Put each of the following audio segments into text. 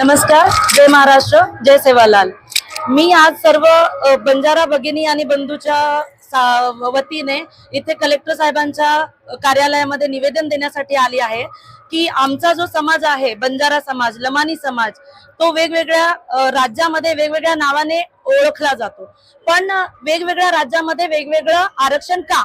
नमस्कार जय महाराष्ट्र जय सेवालाल. मी आज सर्व बंजारा भगिनी आणि बंधूच्या सा- वतीने इथे कलेक्टर साहेबांच्या कार्यालयामध्ये निवेदन देण्यासाठी आली आहे की आमचा जो समाज आहे बंजारा समाज लमानी समाज तो वेगवेगळ्या राज्यामध्ये वेगवेगळ्या नावाने ओळखला जातो. पण वेगवेगळ्या राज्यामध्ये वेगवेगळं आरक्षण का?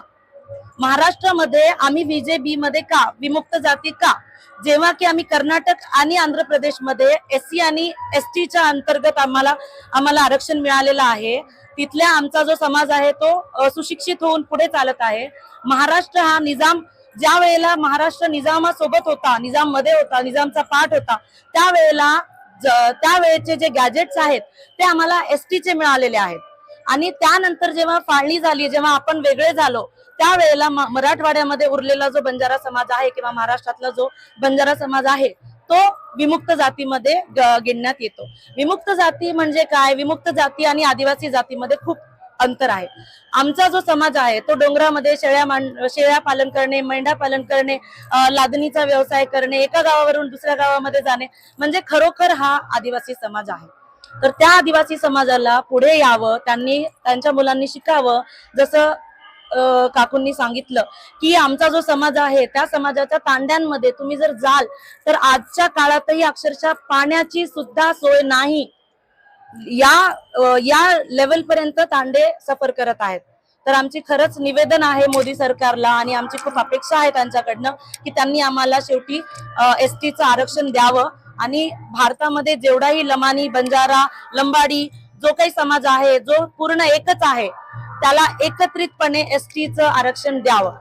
महाराष्ट्रामध्ये आम्ही बीजेपी मध्ये का? विमुक्त जाती का? जेव्हा की आम्ही कर्नाटक आणि आंध्र प्रदेशमध्ये एस सी आणि एस टीच्या अंतर्गत आम्हाला आम्हाला आरक्षण मिळालेलं आहे. तिथल्या आमचा जो समाज आहे तो सुशिक्षित होऊन पुढे चालत आहे. महाराष्ट्र हा निजाम ज्या वेळेला महाराष्ट्र निजामासोबत होता निजाममध्ये होता निजामचा पाठ होता त्यावेळेला ज- त्यावेळेचे जे गॅजेट्स आहेत ते आम्हाला एस टीचे मिळालेले आहेत. आणि त्यानंतर जेव्हा फाळणी झाली जेव्हा आपण वेगळे झालो त्यावेळेला मराठवाड्यामध्ये उरलेला जो बंजारा समाज आहे किंवा महाराष्ट्रातला जो बंजारा समाज आहे तो विमुक्त जातीमध्ये ग- गिणण्यात येतो. विमुक्त जाती म्हणजे काय? विमुक्त जाती आणि आदिवासी जातीमध्ये खूप अंतर आहे. आमचा जो समाज आहे तो डोंगरामध्ये शेळ्या मान शेळ्या पालन करणे मेंढा पालन करणे लादणीचा व्यवसाय करणे एका गावावरून दुसऱ्या गावामध्ये जाणे म्हणजे खरोखर हा आदिवासी समाज आहे. तर त्या आदिवासी समाजाला पुढे यावं त्यांनी त्यांच्या मुलांनी शिकावं जसं काकूंनी सांगितलं की आमचा जो समाज आहे त्या समाजाच्या तांड्यांमध्ये तुम्ही जर जाल तर आजच्या काळातही अक्षरशः पाण्याची सुद्धा सोय नाही. या या लेवल पर्यंत तांडे सफर करत आहेत. तर आमची खरंच निवेदन आहे मोदी सरकारला आणि आमची खूप अपेक्षा आहे त्यांच्याकडनं की त्यांनी आम्हाला शेवटी एस टीचं आरक्षण द्यावं. आणि भारतामध्ये जेवढाही लमानी बंजारा लंबाडी जो काही समाज आहे जो पूर्ण एकच आहे त्याला एकत्रितपणे एस टीचं आरक्षण द्यावं.